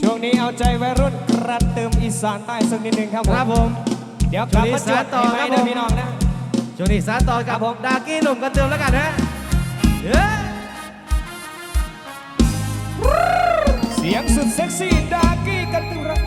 ช่วงนี้เอาใจวัยรุ่นกระเติมอีสานใต้สักนิดหนึ่งครับผมครับผม เดี๋ยวกลับมาจวดช่วงนี้สานต่อให้ไหมครับเด้อผม พี่น้องนะ ช่วงนี้สานต่อครักับบผม ดากี้หนุ่มกันเติมแล้วกันนะเย้เสียงสุดเซ็กซี่ดากี้กันตุระ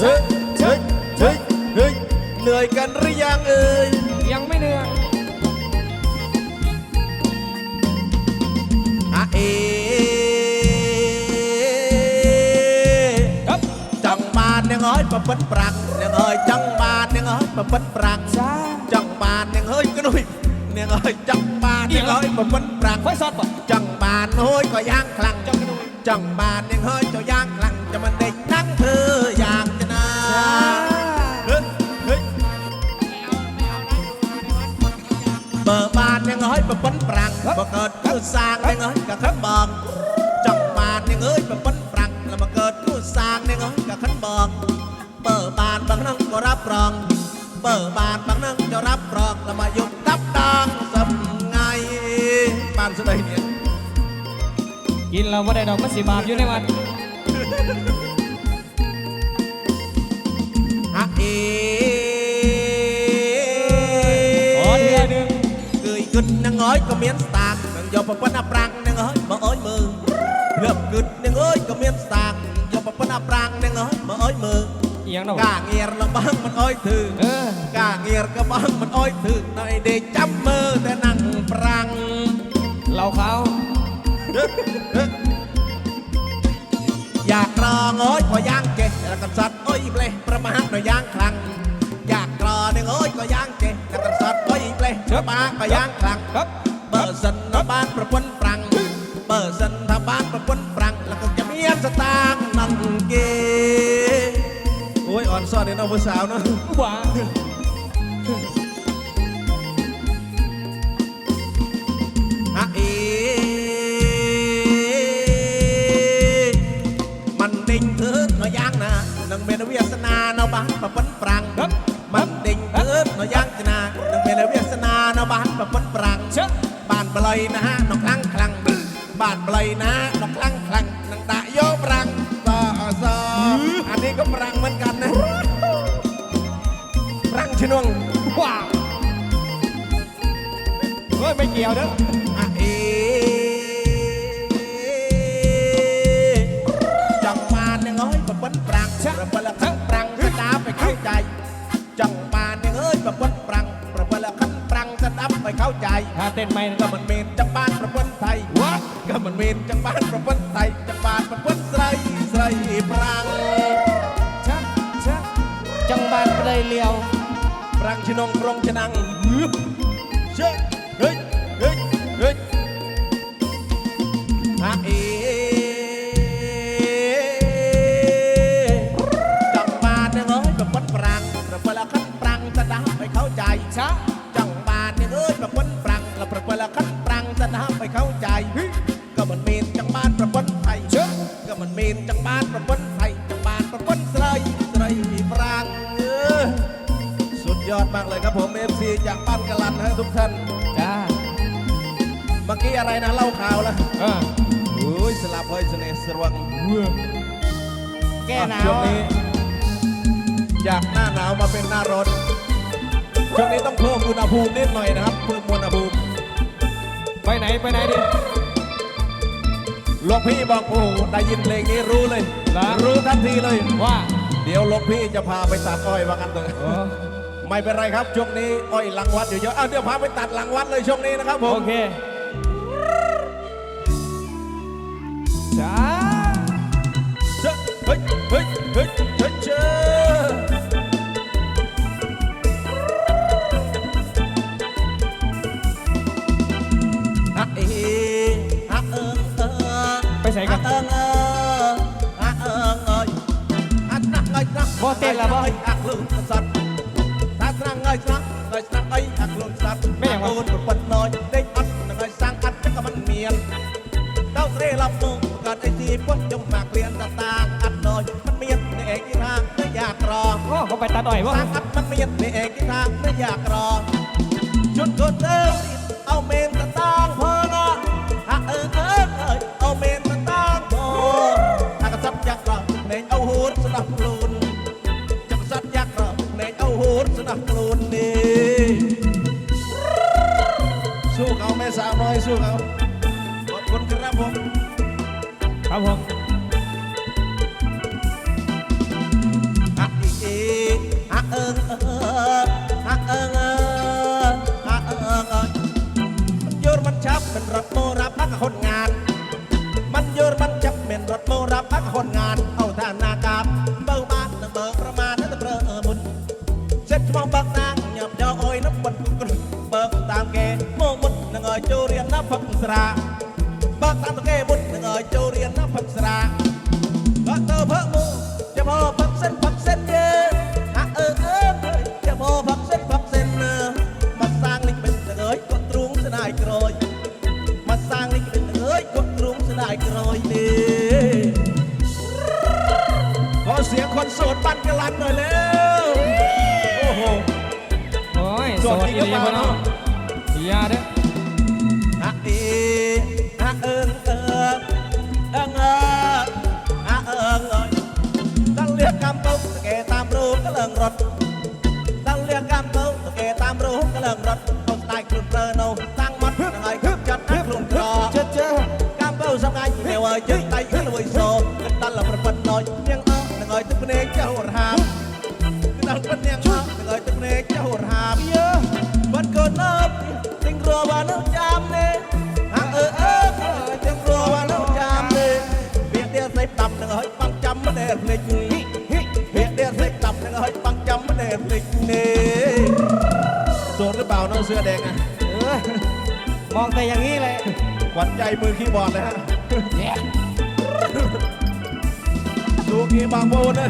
เฮ้ยเฮ้ยเฮ้ยเฮ้ยเหนื่อยกันหรือยังเอ่ยยังไม่เหนื่อย จังบานยังเอ้ยปะปันปรังไฟซอดป่ะจังบานโอ้ยก็ย่างคลังจังกระนุยจังบานยังเอ้ยเจ้าย่างคลังจะมันเด็กนั่งเธออยากจะนาเฮ้ยเฮ้ยเบอร์บานยังเอ้ยปะปันปรังบ่เกิดคือสร้างยังเอ้ยกะขันบองจังบานยังเอ้ยปะปันปรังแล้วมาเกิดคือสร้างยังเอ้ยกะขันบองเบอร์บาน บางนั่งก็รับรองเบอร์บานบางนั่งจะรับรองแล้วมาหยุดรับดองสำไงบานสุดเลยเนี่ยกินเราไม่ได้ดอกมันสีบาปอยู่ในวัดฮะเอขอเทือหนึ่งกึยกึดนังอ้อยก็เมียนสตากนังยอปะปนอับรังนังอ้อย ញៀងនោះការងារលបាំងមិនអោយធ្វើការងារកបាំងមិនអោយធ្វើនៅឯដេកចាប់មើលតែណាំងប្រាំងលោកខោយ៉ាក្រងអើយក៏យ៉ាងចេះកំសត់អុយផ្លេះប្រមាថនៅយ៉ាងខ្លាំងយ៉ាក្រនឹងអើយក៏យ៉ាងចេះកំសត់អុយផ្លេះប្រមាថក៏យ៉ាងខ្លាំង សក់នេះនៅមួយសาวនោះបាទអាអេមិនដេញធ្វើក៏យ៉ាងណានឹងមានវាសនានៅបានប្រពន្ធប្រាំងមិនដេញធ្វើក៏យ៉ាងណានឹងមានវាសនានៅបានប្រពន្ធប្រាំងបានបល័យណាក្នុងខាងខ្លាំងបានបល័យណាក្នុងខាងខ្លាំង เฮ้ยไม่เกี่ยวเด้ออะเอจังปานยังเอ้ยปะปนปรังประเปละคันปรังสดาไปเข้าใจ จังปานยังเอ้ยปะปนปรังประเปละคันปรังสดาไปเข้าใจ ถ้าเต้นไม่ก็ก็มันเมนจังบ้านประเปิ้นไทยวัดก็มันเมนจังบ้านประเปิ้นไทยจังบ้านประเปิ้นไสรไสรปรังชะชะจังบานเลยเลียวปรังชนงกรงชนังเชื่อ เฮ้ยเฮ้ยเฮ้ยฮะเอจังบ้านเนี่ยเอ้ยประเปิ้นปรังประเปิ้นละคันปรังสะดาไปเข้าใจชะจังบานเนี่ยเอ้ยประเปิ้นปรังละประเปิ้นละคันปรังสะดาไปเข้าใจก็มันเมนจังบ้านประปนไทยเชิญก็มันเมนจังบ้านประปนไทยจังบ้านประเปิ้นไสรไสรปรังเออสุดยอดมากเลยครับผมเอฟซีจากบ้านกะลันนะทุกท่าน จ้าเมื่อกี้อะไรนะเล่าข่าวนะเออโอ้ยสลับเฮ้ยเสน่ห์สรวังแก้หนาช่ววงนี้จากหน้าหนาวมาเป็นหน้าร้อนช่วงนี้ต้องเพิ่มอุณหภูมินิดหน่อยนะครับเพิ่มอุณหภูมิไปไหนไปไหนดิหลวงพี่บอกโอ้โหได้ยินเพลงนี้รู้เลยเหรอรู้ทันทีเลยว่า เดี๋ยวหลวงพี่จะพาไปตัดอ้อยว่ากันเถอะเออ ไม่เป็นไรครับช่วงนี้อ้อยหลังวัดอยู่เยอะเอาเดี๋ยวพาไปตัดหลังวัดเลยช่วงนี้นะครับผมโอเคจ้าเฮ้ยเฮ้ยเฮ้ยเฮ้ยเจ้าฮะเอเอิงเอิงไปใส่กันฮะเอิงเอิงฮะเอิงเอ้ยฮะนักเอ้ยนักบ่เต้นละบ่ อ้ยอักลุงสัตว์ถ้าสร้างเอ้ยสร้างเอ้ยสร้างเอ้ยอักลุงสัตว์ไม่อย่างวะโอนปันน้อยได้อัดนักเอ้ยสร้างอัดจักมันเมียนเต้าเร่ลำมุงกันไอทีพ้นจงมากเรียนตาตางอัดหน่อยมันเสู้ๆครับขอบคุรัผมครับผมฮักอีฮักเออ រត់ដល់លៀងកាំទៅសង្កេតតាមរោងកលឹងរត់ទៅស្ដាយខ្លួនប្រើនៅតាំងមាត់នឹងឲ្យគឺចាត់អាខ្លួនក្រចិត្តចេះកាំទៅសម្ងាយនាវឲ្យជិះដៃលួយសគិតដល់ប្រពន្ធដូចនាងអស់នឹងឲ្យទឹកភ្នែកចុះរហាមគឺដល់ពិតនាងអស់នឹងឲ្យទឹកភ្នែកចុះរហាមយើបាត់កូនអើយទិញក្របានចាំនេះហាក់អើអើទិញក្របានចាំនេះវាទៀតស្អីតាប់នឹងឲ្យបាំងចាំមិនដែលភ្លេច เปล่าน้องเสื้อแดงอะเออมองแต่อย่างนี้เลยขวัญใจมือคีย์บอร์ดเลยฮะดูกีบางโบนเล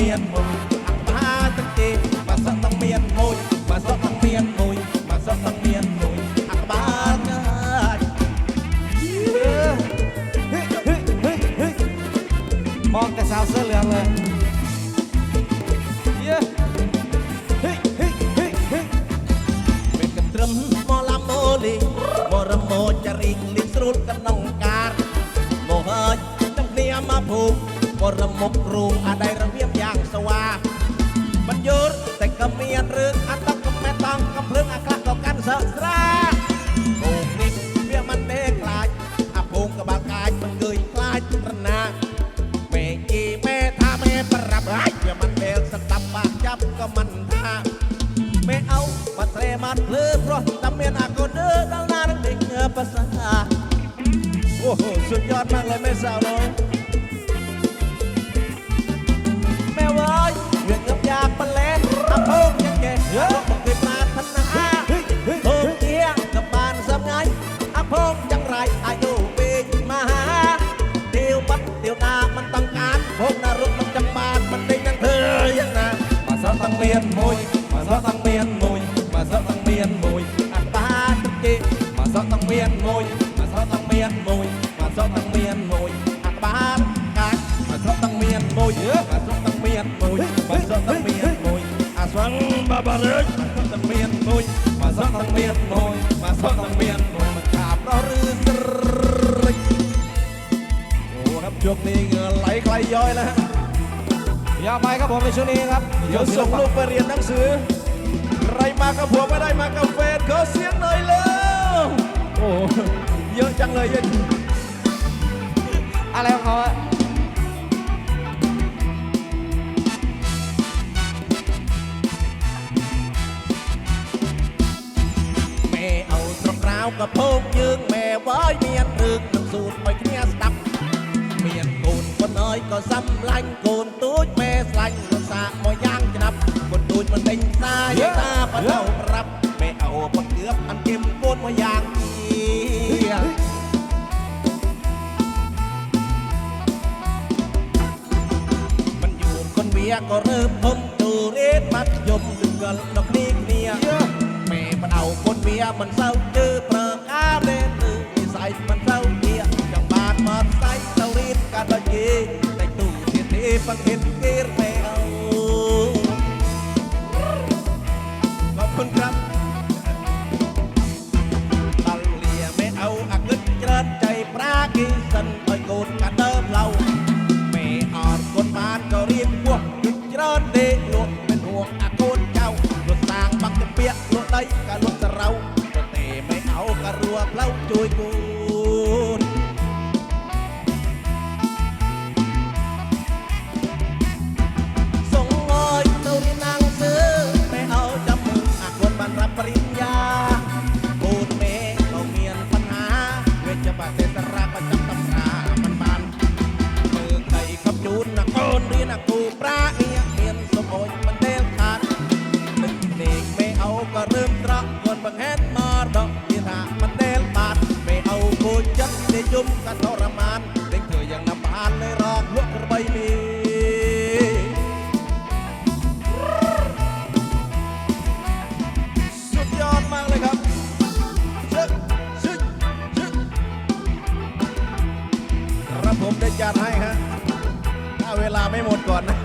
មានមួយមហាសង្ឃេបើសិនតែមានមួយបើសិនតែមានមួយបើសិនតែមានមួយអក្បាលកើតមកកសៅសិលលើយេហេហេហេហេមេកត្រឹមមកឡាម៉ូលីមករមោចរីកលីស្រួលក្នុងការមកហើយចាំគ្នាមកភូមិาวเสื้อเหลืองเลยเยอะเฮ้ยเฮ้ยเฮ้ยเฮ้ยเป็นกันตรึมหมมลีโมรโมจะริงลิสรุดกันน้องการโมเฮยจังเนียมาผูกโมรมกรูอาได้ระเบียบอย่างสว่างมันโยนแต่ก็เมียนเรื่องอันต้องกับแม่ต้องกับเพื่อนอาคาต่อกันเสสราโอ้นี่เบี้ยมันเด้กลายอาพงกับบากายมันเกยคลายระนาแม่จีแม่ท่าแม่ประรับไอเบี้ยมันเบลสตับปากจับก็มันท่าไม่เอามาเตรมันเพลือเพราะตำเมียนอาก็เด้อดังนาเด็กเงือภาษาโอ้โหสุดยอดมากเลยแม่สาวน้อย มียนมวยมาซะตั้งเมียนมวยมาซะตั้งเมียนมวยอันบานกากมาซะตั้งเมียนมวยมาซะตั้งเมียนมวยมาซะตั้งเมียนมวยอาสวังบาบาเรกมาซะตั้งเมียนมวยมาซะตั้งเมียนมวยมาซะตั้งเมียนมวยมันขาบเรารือสริโอ้ครับช่วงนี้เหงื่อไหลใครย้ อยแล้วฮะยาไปครับผมในช่วงนี้ครับเดี๋ยวส่งลูกไปเรียนหนังสือ ใครมากับผัวไม่ได้มากับแฟนขอเสียงหน่อยเร็วโอ้โหเยอะจังเลยเยอะอะไรของเขาอะแม่เอาตรงราวกระโพกยืงแม่ไว้เมียนรึกน้ำสูตรไปเคลียสตับเมียนโกนคนน้อยก็ซ้ำลังโก นตูดแม่สลังก็สากมอย่างจะนับคนตูดมันเป็นตายตาปะเท่ารับแม่เอาปะเกือบอันเก็มโกนมาอย่างเดียวมันอ เวลาไม่หมดก่อนนะ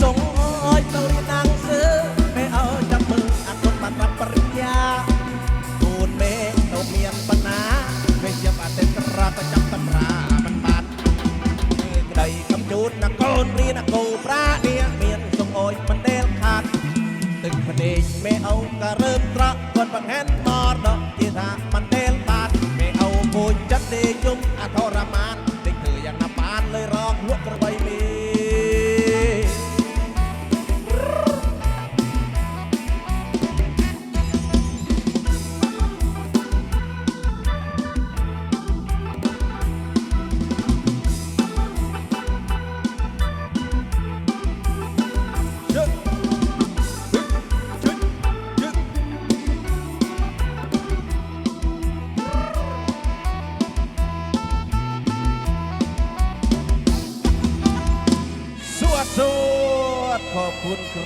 ส่งอ้อยเต้าที่นา ไม่เอากระเริ่มตระก่อนบางแห่น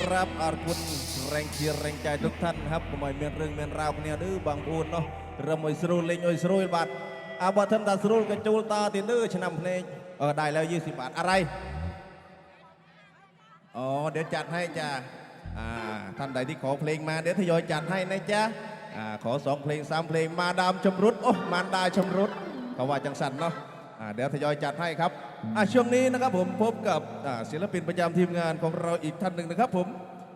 ครับขอบคุณแรงเชียร์แรงใจทุกท่านครับผมไม่เมียนเรื่องเมียนราวเนี่ยดื้อบางพูนเนาะเริ่มอยสรุลเล่งอยสรุลบาทอาบัตทำตาสรุลกระจูตาติดดื้อชนะเพลงเออได้แล้ว 20 บาทอะไรอ๋อเดี๋ยวจัดให้จ้าอ่าท่านใดที่ขอเพลงมาเดี๋ยวทยอยจัดให้นะจ๊ะอ่าขอสองเพลงสามเพลงมาดามชมรุดโอ้มารดาชมรุดเขาว่าจังสันเนาะ เดี๋ยวทยอยจัดให้ครับช่วงนี้นะครับผมพบกับศิลปินประจำทีมงานของเราอีกท่านหนึ่งนะครับผม